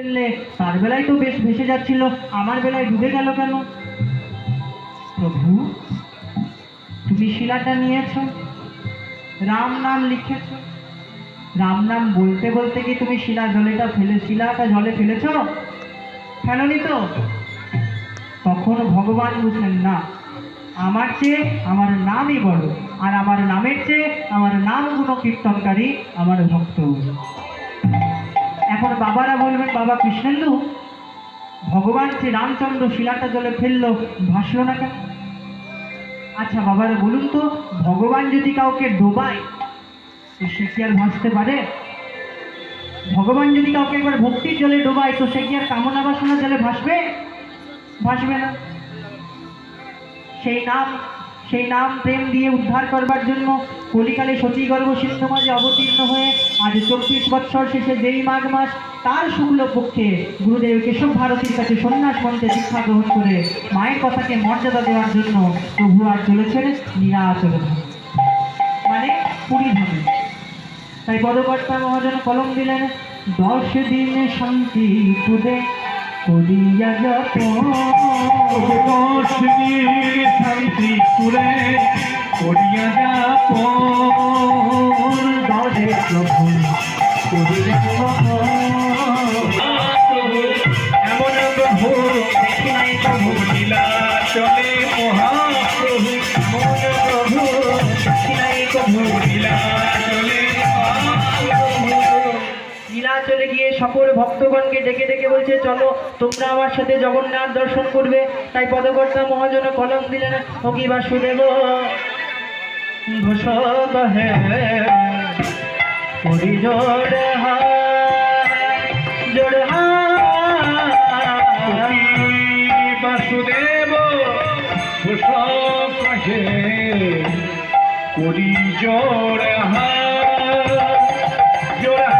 ফেললে তার বেলায় তো বেশ ভেসে যাচ্ছিল, আমার বেলায় ডুবে গেল কেন? প্রভু, তুমি শিলাটা নিয়েছ, রাম নাম লিখেছ। রাম নাম বলতে বলতে কি তুমি শিলা জলেটা ফেলে, শিলাটা জলে ফেলেছ? ফেলনি তো? তখন ভগবান বুঝলেন, না, আমার চেয়ে আমার নামই বড়, আর আমার নামের চেয়ে আমার নাম গুণ কীর্তনকারী আমার ভক্ত। এখন বাবারা বলবেন, বাবা কৃষ্ণেন্দু, ভগবান যে রামচন্দ্র শিলাটা জলে ফেলল, ভাসলো না কেন? আচ্ছা বাবারা বলুন তো, ভগবান যদি কাউকে ডোবায়, তো সে কি আর ভাসতে পারে? ভগবান যদি কাউকে একবার ভক্তির জলে ডোবায়, তো সে কি আর কামনা বাসনা জলে ভাসবে? ভাসবে না। সেই নাম সেই নাম প্রেম দিয়ে উদ্ধার করবার জন্য কলিকালে সতী গর্ভ সিন্ধু মাঝে অবতীর্ণ হয়ে আজ চব্বিশ বৎসর শেষে যেই মাঘ মাস, তার শুক্ল পক্ষে গুরুদেব কেশব ভারতীর কাছে সন্ন্যাস মন্ত্রে শিক্ষা গ্রহণ করে মায়ের কথাকে মর্যাদা দেওয়ার জন্য প্রভু আর চলেছেন নীলাচরণ মানে পুরী ধামে। তাই পদকর্তা মহাজন কলম দিলেন, দশ দিন শান্তি পুদে করিয়া যত শান্তি পুরে করিয়া যাপ দশে প্রভু করিয়া এমন প্রভু দেখি নাই প্রভু লীলা চলে মহাপ্রভু মন প্রভু দেখি নাই প্রভু লীলা নীলাচলে গিয়ে সকল ভক্তগণকে ডেকে ডেকে বলছে, চলো, তোমরা আমার সাথে জগন্নাথ দর্শন করবে। তাই পদকর্তা মহাজন কলম দিলেন, অগি বাসুদেব, ঘোষ হে করি জোড় জোর জোর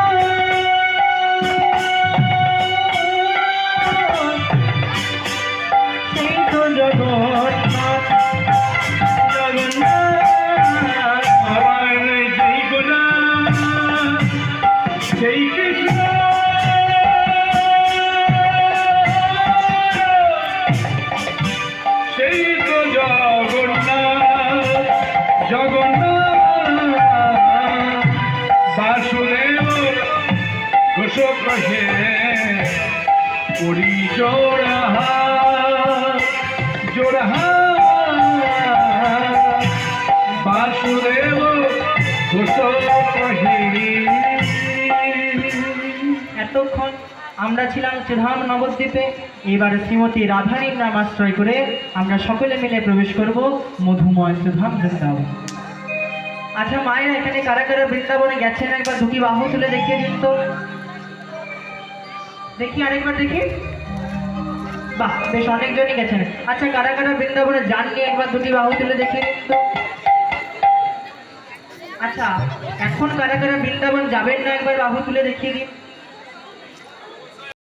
এতক্ষণ আমরা ছিলাম সুধাম নবদ্বীপে, এবার শ্রীমতী রাধারীর নাম আশ্রয় করে আমরা সকলে মিলে প্রবেশ করব মধুময় শ্রীধাম বৃন্দাবন। আচ্ছা মায়েরা এখানে কারা কারা বৃন্দাবনে গেছেন একবার দুটি বাহু তুলে দেখিয়ে দিন তো। দেখি আরেকবার দেখি। বাহ, বেশ অনেকজনই গেছেন। আচ্ছা কারা কারা বৃন্দাবনে যাননি একবার দুটি বাহু তুলে দেখি। আচ্ছা এখন কারা কারা বৃন্দাবন যাবেন না একবার বাহু তুলে দেখিয়ে দিন।